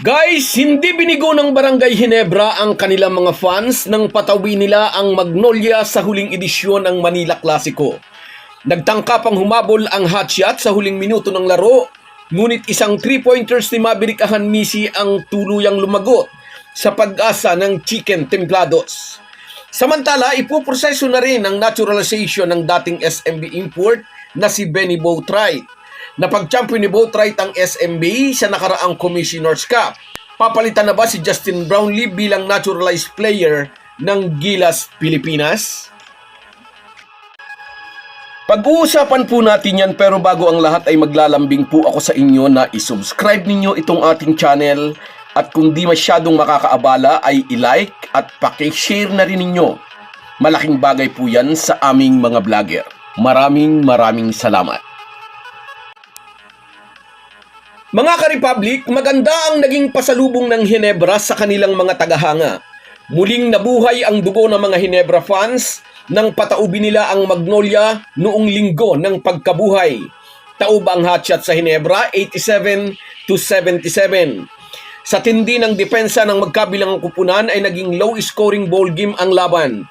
Guys, hindi binigo ng Barangay Hinebra ang kanilang mga fans nang patawi nila ang Magnolia sa huling edisyon ng Manila Clasico. Nagtangka pang humabol ang hotshot sa huling minuto ng laro, ngunit isang 3-pointers ni Maverick Ahanmisi ang tuluyang lumagot sa pag-asa ng Chicken Templados. Samantala, ipuproseso na rin ang naturalization ng dating SMB import na si Benny Boatwright. Napag-champion ni Boatwright ang SMB sa nakaraang Commissioner's Cup. Papalitan na ba si Justin Brownlee bilang naturalized player ng Gilas, Pilipinas? Pag-uusapan po natin yan pero bago ang lahat ay maglalambing po ako sa inyo na isubscribe ninyo itong ating channel at kung di masyadong makakaabala ay i-like at pakishare na rin ninyo. Malaking bagay po yan sa aming mga vlogger. Maraming maraming salamat. Mga ka-Republic, maganda ang naging pasalubong ng Hinebra sa kanilang mga tagahanga. Muling nabuhay ang dugo ng mga Hinebra fans nang pataubin nila ang Magnolia noong linggo ng pagkabuhay. Taob ang hotshot sa Hinebra, 87 to 77. Sa tindi ng depensa ng magkabilang kupunan ay naging low-scoring ball game ang laban.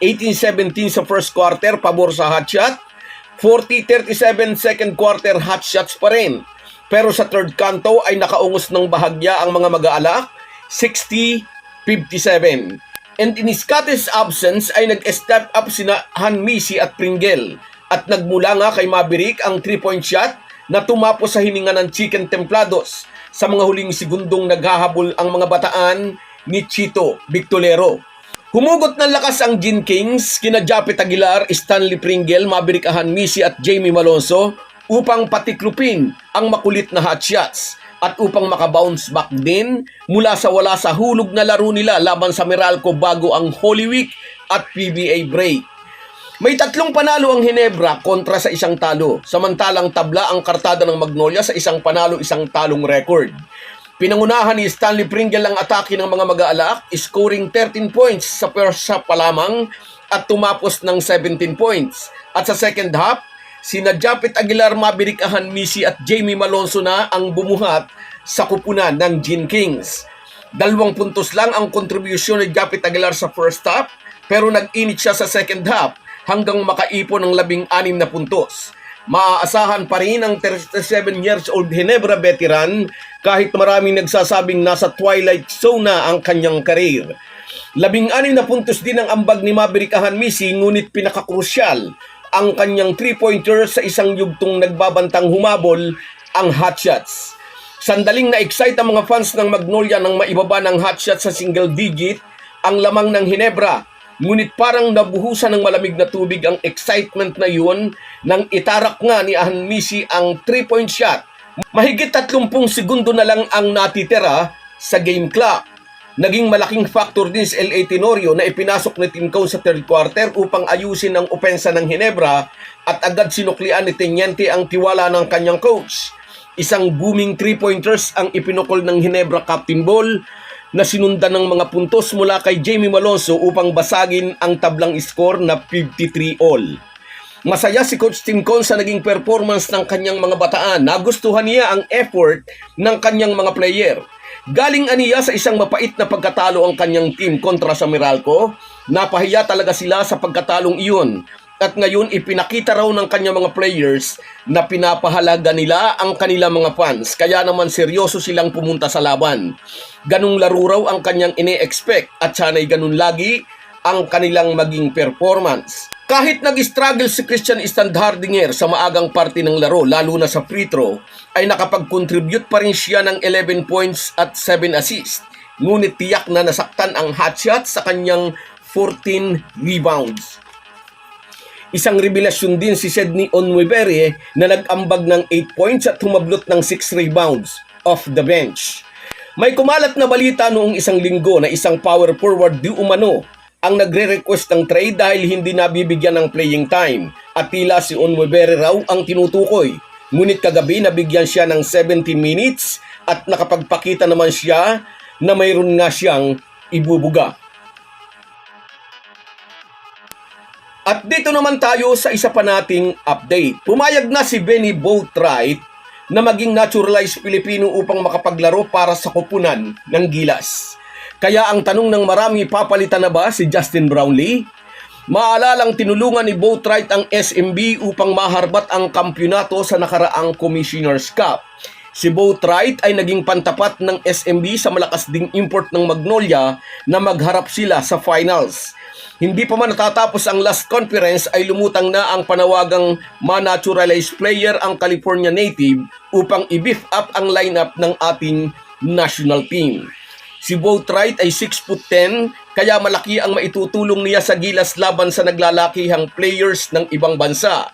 18-17 sa first quarter, pabor sa hotshot. 40-37 second quarter hotshots pa rin. Pero sa third kanto ay nakaungos ng bahagya ang mga mag-aalak, 60-57. And in Scottish absence ay nag-step up sina Hanmisi at Pringle at nagmula nga kay Maverick ang 3-point shot na tumapos sa hininga ng Chicken Templados sa mga huling segundong naghahabol ang mga bataan ni Chito Victolero. Humugot ng lakas ang Gin Kings, kina Japet Aguilar, Stanley Pringle, Maverick Ahanmisi at Jamie Malonzo upang patiklupin ang makulit na hotshots at upang makabounce back din mula sa wala sa hulog na laro nila laban sa Meralco bago ang Holy Week at PBA break. May tatlong panalo ang Hinebra kontra sa isang talo, samantalang tabla ang kartada ng Magnolia sa isang panalo isang talong record. Pinangunahan ni Stanley Pringle ang atake ng mga mag-aalak, scoring 13 points sa first half pa lamang at tumapos ng 17 points. At sa second half, sina Japet Aguilar, Maverick Ahanmisi at Jamie Malonzo na ang bumuhat sa kupunan ng Gin Kings. Dalawang puntos lang ang kontribusyon ni Japet Aguilar sa first half, pero nag-init siya sa second half hanggang makaipon ng labing anim na puntos. Maaasahan pa rin ang 37 years old Hinebra veteran kahit maraming nagsasabing nasa twilight zone na ang kanyang karir. Labing anim na puntos din ang ambag ni Maverick Ahanmisi ngunit pinakakrusyal ang kanyang 3-pointer sa isang yugtong nagbabantang humabol ang hotshots. Sandaling na-excite ang mga fans ng Magnolia nang maibaba ng hotshot sa single digit ang lamang ng Hinebra Ngunit parang nabuhusan ng malamig na tubig ang excitement na yun nang itarak nga ni Ahanmisi ang 3-point shot. Mahigit 30 segundo na lang ang natitira sa game clock. Naging malaking factor din si L.A. Tenorio na ipinasok ni Cone sa third quarter upang ayusin ang opensa ng Hinebra at agad sinuklian ni Teniente ang tiwala ng kanyang coach. Isang booming three-pointers ang ipinukol ng Hinebra Captain Ball na sinundan ng mga puntos mula kay Jamie Malonzo upang basagin ang tablang score na 53 all. Masaya si Coach Tim Con sa naging performance ng kanyang mga bataan. Nagustuhan niya ang effort ng kanyang mga player. Galing aniya sa isang mapait na pagkatalo ang kanyang team kontra sa Meralco. Napahiya talaga sila sa pagkatalong iyon. At ngayon ipinakita raw ng kanyang mga players na pinapahalaga nila ang kanilang mga fans. Kaya naman seryoso silang pumunta sa laban. Ganong laro raw ang kanyang ine-expect at sana'y ganun lagi ang kanilang maging performance. Kahit nag-struggle si Christian Standhardinger sa maagang parte ng laro, lalo na sa free throw, ay nakapag-contribute pa rin siya ng 11 points at 7 assists. Ngunit tiyak na nasaktan ang hotshot sa kanyang 14 rebounds. Isang revelasyon din si Sidney Onwebere na nag-ambag ng 8 points at humablot ng 6 rebounds off the bench. May kumalat na balita noong isang linggo na isang power forward di umano ang nagre-request ng trade dahil hindi nabibigyan ng playing time at tila si Onwebere raw ang tinutukoy. Ngunit kagabi nabigyan siya ng 70 minutes at nakapagpakita naman siya na mayroon nga siyang ibubuga. At dito naman tayo sa isa pa nating update. Pumayag na si Benny Boatwright na maging naturalized Pilipino upang makapaglaro para sa kupunan ng Gilas. Kaya ang tanong ng marami, papalitan na ba si Justin Brownlee? Maalalang tinulungan ni Boatwright ang SMB upang maharbat ang kampyonato sa nakaraang Commissioner's Cup. Si Boatwright ay naging pantapat ng SMB sa malakas ding import ng Magnolia na magharap sila sa finals. Hindi pa man natatapos ang last conference ay lumutang na ang panawagang ma-naturalized player ang California native upang i-beef up ang lineup ng ating national team. Si Boatwright ay 6 foot 10 kaya malaki ang maitutulong niya sa gilas laban sa naglalakihang players ng ibang bansa.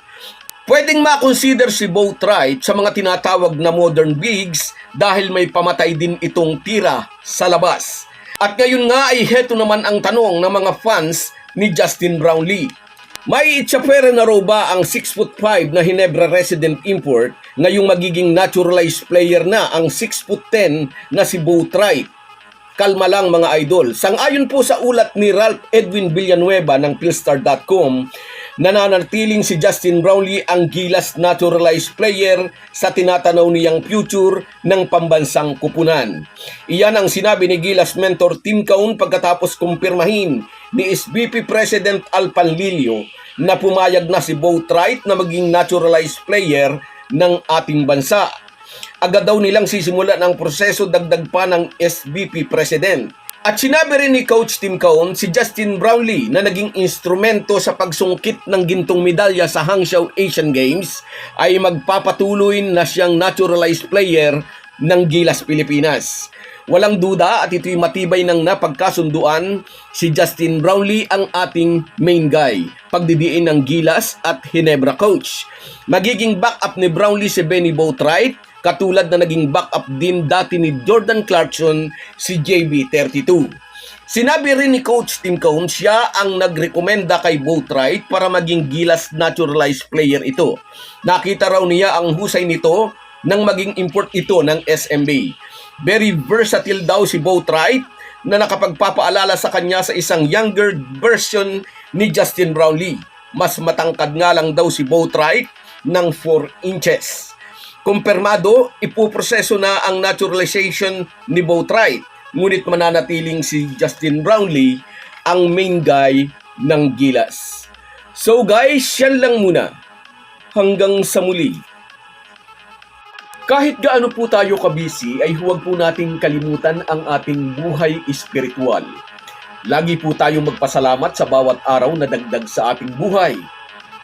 Pwedeng makonsider si Boatwright sa mga tinatawag na modern bigs dahil may pamatay din itong tira sa labas. At ngayon nga ay heto naman ang tanong ng mga fans ni Justin Brownlee. May itsapwera na raw ba ang 6 foot 5 na Hinebra resident import ngayong magiging naturalized player na ang 6 foot 10 na si Boatwright? Kalma lang mga idol. Sang-ayon po sa ulat ni Ralph Edwin Villanueva ng Philstar.com, nananatiling si Justin Brownlee ang gilas naturalized player sa tinatanaw niyang future ng pambansang kupunan. Iyan ang sinabi ni Gilas mentor Tim Kaun pagkatapos kumpirmahin ni SBP President Al Panlilio na pumayag na si Boatwright na maging naturalized player ng ating bansa agad daw nilang sisimulan ang proseso dagdag pa ng SBP President. At sinabi rin ni Coach Tim Caon si Justin Brownlee na naging instrumento sa pagsungkit ng gintong medalya sa Hangzhou Asian Games ay magpapatuloy na siyang naturalized player ng Gilas Pilipinas. Walang duda at ito'y matibay ng napagkasunduan, si Justin Brownlee ang ating main guy, pagdidiin ng Gilas at Hinebra coach. Magiging backup ni Brownlee si Benny Boatwright, katulad na naging backup din dati ni Jordan Clarkson si JB32. Sinabi rin ni Coach Tim Cone siya ang nagrekomenda kay Boatwright para maging Gilas naturalized player ito. Nakita raw niya ang husay nito nang maging import ito ng SMB. Very versatile daw si Boatwright na nakapagpapaalala sa kanya sa isang younger version ni Justin Brownlee. Mas matangkad nga lang daw si Boatwright ng 4 inches. Kumpirmado, ipuproseso na ang naturalization ni Boatwright. Ngunit mananatiling si Justin Brownlee ang main guy ng Gilas. So guys, yan lang muna. Hanggang sa muli. Kahit gaano po tayo kabisi ay huwag po nating kalimutan ang ating buhay espiritual. Lagi po tayong magpasalamat sa bawat araw na dagdag sa ating buhay.